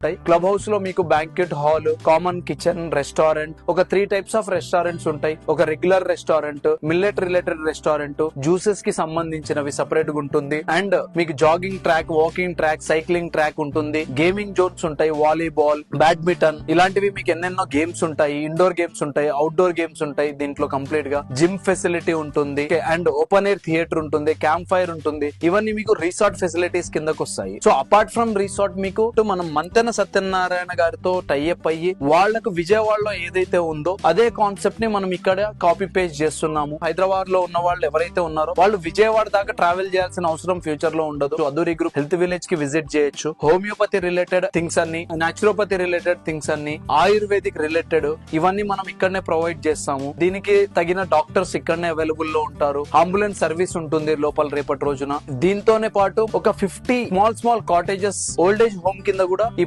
ఉంటాయి. క్లబ్ హౌస్లో మీకు banquet hall common kitchen restaurant ఒక త్రీ టైప్స్ ఆఫ్ రెస్టారెంట్స్ ఉంటాయి. ఒక regular restaurant millet related restaurant జ్యూసెస్కి సంబంధించినవి సపరేట్గా ఉంటుంది. అండ్ మీకు jogging track walking track cycling track ఉంటుంది. గేమింగ్ జోన్స్ ఉంటాయి వాలీబాల్ బ్యాడ్మింటన్ ఇలాంటివి మీకు ఎన్నెన్నో గేమ్స్ ఉంటాయి. ఇండోర్ గేమ్స్ ఉంటాయి అవుట్డోర్ గేమ్స్ ఉంటాయి. దీంట్లో కంప్లీట్గా జిమ్ ఫెసిలిటీ ఉంటుంది. అండ్ ఓపెన్ ఎయిర్ థియేటర్ ఉంటుంది క్యాంప్ ఫైర్ ఉంటుంది. ఇవన్నీ మీకు రిసార్ట్ ఫెసిలిటీస్ కిందకు వస్తాయి సో అపార్ట్ ఫ్రమ్ రిసార్ట్ మీకు మనం మంతెన సత్యనారాయణ గారితో టైఅప్ అయ్యి వాళ్ళకు విజయవాడలో ఏదైతే ఉందో అదే కాన్సెప్ట్ని మనం ఇక్కడ కాపీ పేస్ట్ చేస్తున్నాము. హైదరాబాద్లో ఉన్న వాళ్ళు ఎవరైతే ఉన్నారో వాళ్ళు విజయవాడ దాకా ట్రావెల్ చేయాల్సిన అవసరం ఫ్యూచర్లో ఉండదు. అదూరి గ్రూప్ హెల్త్ విలేజ్కి విజిట్ చేయొచ్చు. హోమియోపతి రిలేటెడ్ థింగ్స్ అన్ని నాచురోపతి రిలేటెడ్ థింగ్స్ అన్ని ఆయుర్వేదిక్ రిలేటెడ్ ఇవన్నీ మనం ఇక్కడనే ప్రొవైడ్ చేస్తాము. దీనికి తగిన డాక్టర్స్ ఇక్కడనే అవైలబుల్లో ఉంటారు. అంబులెన్స్ సర్వీస్ ఉంటుంది లోపల రేపటి రోజున. దీంతోనే పాటు ఒక fifty small small cottages old age home కింద కూడా ఈ